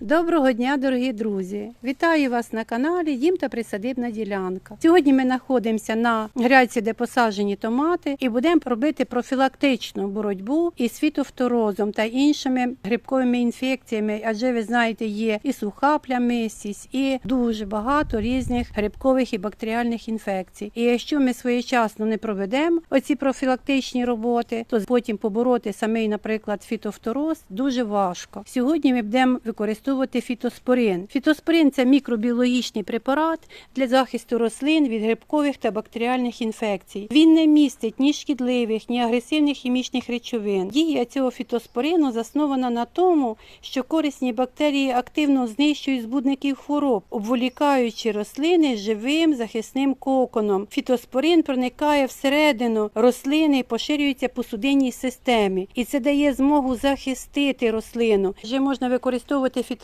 Доброго дня, дорогі друзі! Вітаю вас на каналі Дім та Присадибна ділянка. Сьогодні ми знаходимося на грядці, де посаджені томати, і будемо робити профілактичну боротьбу із фітофторозом та іншими грибковими інфекціями. Адже ви знаєте, є і суха плямистість, і дуже багато різних грибкових і бактеріальних інфекцій. І якщо ми своєчасно не проведемо оці профілактичні роботи, то потім побороти самий, наприклад, фітофтороз дуже важко. Сьогодні ми будемо використовувати фітоспорин. Фітоспорин це мікробіологічний препарат для захисту рослин від грибкових та бактеріальних інфекцій. Він не містить ні шкідливих, ні агресивних хімічних речовин. Дія цього фітоспорину заснована на тому, що корисні бактерії активно знищують збудників хвороб, обволікаючи рослини живим захисним коконом. Фітоспорин проникає всередину рослини і поширюється по судинній системі, і це дає змогу захистити рослину. Вже можна використовувати фітоспорин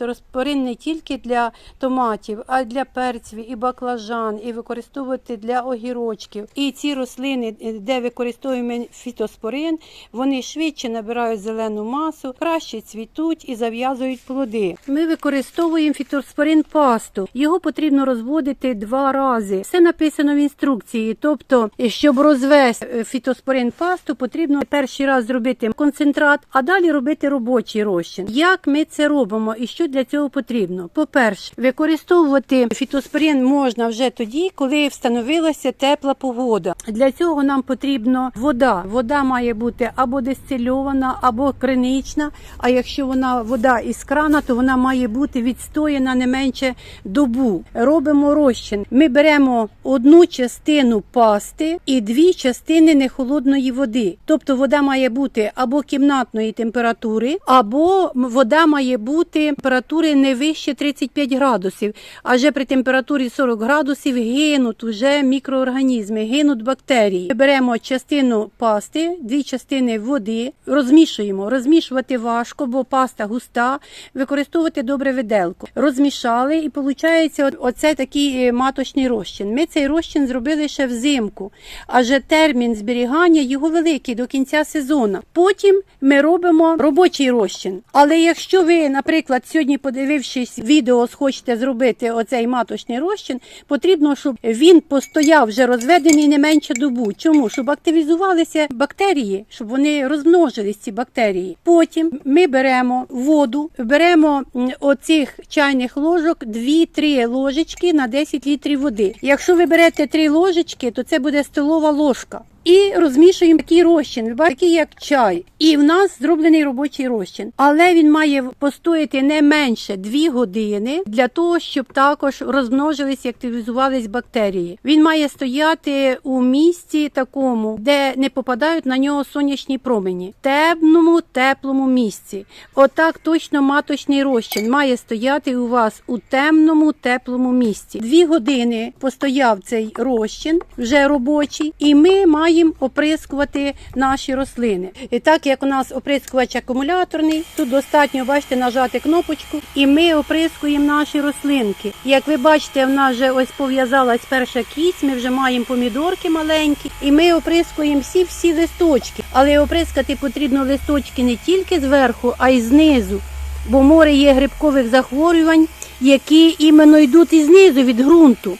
не тільки для томатів, а й для перців і баклажан, і використовувати для огірочків. І ці рослини, де використовуємо фітоспорин, вони швидше набирають зелену масу, краще цвітуть і зав'язують плоди. Ми використовуємо фітоспорин пасту. Його потрібно розводити два рази. Все написано в інструкції. Тобто, щоб розвести е, фітоспорин пасту, потрібно перший раз зробити концентрат, а далі робити робочий розчин. Як ми це робимо і що для цього потрібно? По-перше, використовувати фітоспорин можна вже тоді, коли встановилася тепла погода. Для цього нам потрібно вода. Вода має бути або дистильована, або кринична. А якщо вона вода із крана, то вона має бути відстояна не менше добу. Робимо розчин. Ми беремо одну частину пасти і дві частини нехолодної води. Тобто вода має бути або кімнатної температури, або вода має бути температури не вище 35 градусів. Адже при температурі 40 градусів гинуть вже мікроорганізми, гинуть бактерії. Ми беремо частину пасти, дві частини води, розмішуємо. Розмішувати важко, бо паста густа. Використовувати добре виделку. Розмішали і виходить оце такий е, маточний розчин. Ми цей розчин зробили ще взимку, адже термін зберігання його великий до кінця сезону. Потім ми робимо робочий розчин. Але якщо ви, наприклад, сьогодні, подивившись відео, схочете зробити оцей маточний розчин, потрібно, щоб він постояв вже розведений не менше добу. Чому? Щоб активізувалися бактерії, щоб вони розмножились ці бактерії. Потім ми беремо воду, беремо оцих чайних ложок 2-3 ложечки на 10 літрів води. Якщо ви берете 3 ложечки, то це буде столова ложка. І розмішуємо такий розчин, такий як чай. І в нас зроблений робочий розчин. Але він має постояти не менше 2 години для того, щоб також розмножились і активізувались бактерії. Він має стояти у місці такому, де не попадають на нього сонячні промені, темному, теплому місці. Отак точно маточний розчин має стояти у вас у темному, теплому місці. Дві години постояв цей розчин, вже робочий, і ми маємо оприскувати наші рослини. І так як у нас оприскувач акумуляторний, тут достатньо бачите нажати кнопочку, і ми оприскуємо наші рослинки. Як ви бачите, в нас вже ось пов'язалась перша кість, ми вже маємо помідорки маленькі, і ми оприскуємо всі всі листочки. Але оприскати потрібно листочки не тільки зверху, а й знизу. Бо море є грибкових захворювань, які іменно йдуть із знизу від ґрунту.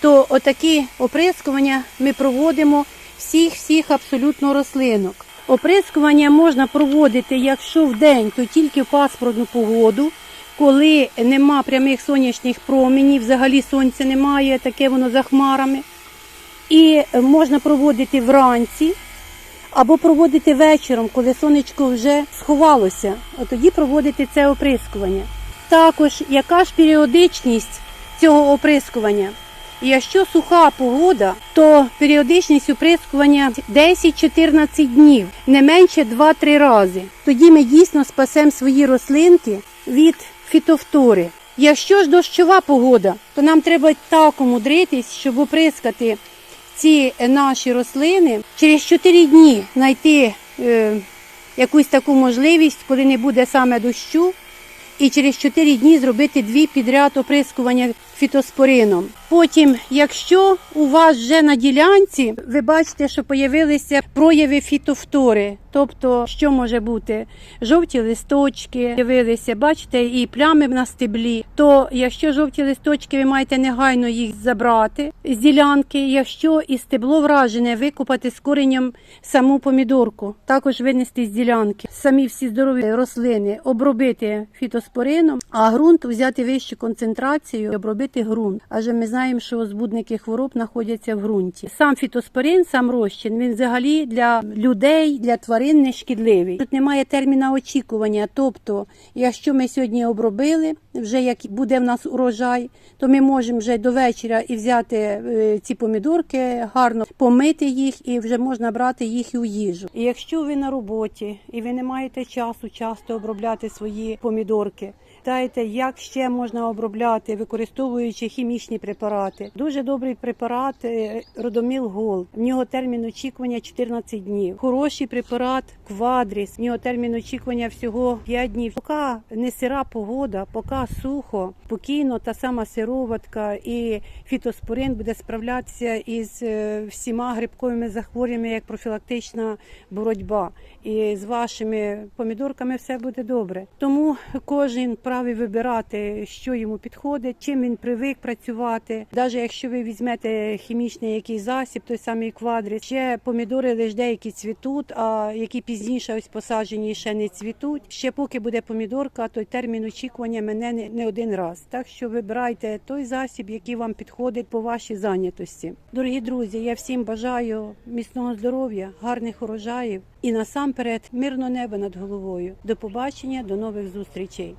То отакі оприскування ми проводимо всіх-всіх абсолютно рослинок. Оприскування можна проводити, якщо в день, то тільки в пасмурну погоду, коли нема прямих сонячних променів, взагалі сонця немає, таке воно за хмарами. І можна проводити вранці або проводити вечором, коли сонечко вже сховалося. От тоді проводити це оприскування. Також яка ж періодичність цього оприскування? Якщо суха погода, то періодичність оприскування 10-14 днів, не менше 2-3 рази. Тоді ми дійсно спасемо свої рослинки від фітофтори. Якщо ж дощова погода, то нам треба так умудритись, щоб оприскати ці наші рослини через 4 дні знайти е, якусь таку можливість, коли не буде саме дощу, і через 4 дні зробити дві підряд оприскування фітоспорином. Потім, якщо у вас вже на ділянці, ви бачите, що появилися прояви фітофтори. Тобто, що може бути? Жовті листочки з'явилися, бачите, і плями на стеблі. То якщо жовті листочки, ви маєте негайно їх забрати з ділянки. Якщо і стебло вражене, викопати з коренем саму помідорку, також винести з ділянки. Самі всі здорові рослини обробити фітоспорином, а ґрунт взяти вищу концентрацію і обробити ґрунт. Адже ми знаємо, що збудники хвороб знаходяться в ґрунті. Сам фітоспорин, сам розчин, він взагалі для людей, для тварин не шкідливий. Тут немає терміна очікування. Тобто, якщо ми сьогодні обробили, вже як буде в нас урожай, то ми можемо вже до вечора і взяти е, ці помідорки, гарно помити їх, і вже можна брати їх у їжу. І якщо ви на роботі і ви не маєте часу часто обробляти свої помідорки. Питаєте, як ще можна обробляти, використовуючи хімічні препарати. Дуже добрий препарат е, Родоміл Гол. В нього термін очікування 14 днів. Хороший препарат Квадріс. В нього термін очікування всього 5 днів. Поки не сира погода, поки сухо, спокійно та сама сироватка і фітоспорин буде справлятися із е, всіма грибковими захворюваннями як профілактична боротьба. І з вашими помідорками все буде добре. Тому кожен правий вибирати, що йому підходить, чим він привик працювати. Навіть якщо ви візьмете хімічний якийсь засіб, той самий квадріс, ще помідори лише деякі цвітуть, а які пізніше ось посаджені ще не цвітуть. Ще поки буде помідорка, той термін очікування мене не, не один раз. Так що вибирайте той засіб, який вам підходить по вашій зайнятості. Дорогі друзі, я всім бажаю міцного здоров'я, гарних урожаїв і насамперед мирно неба над головою. До побачення, до нових зустрічей.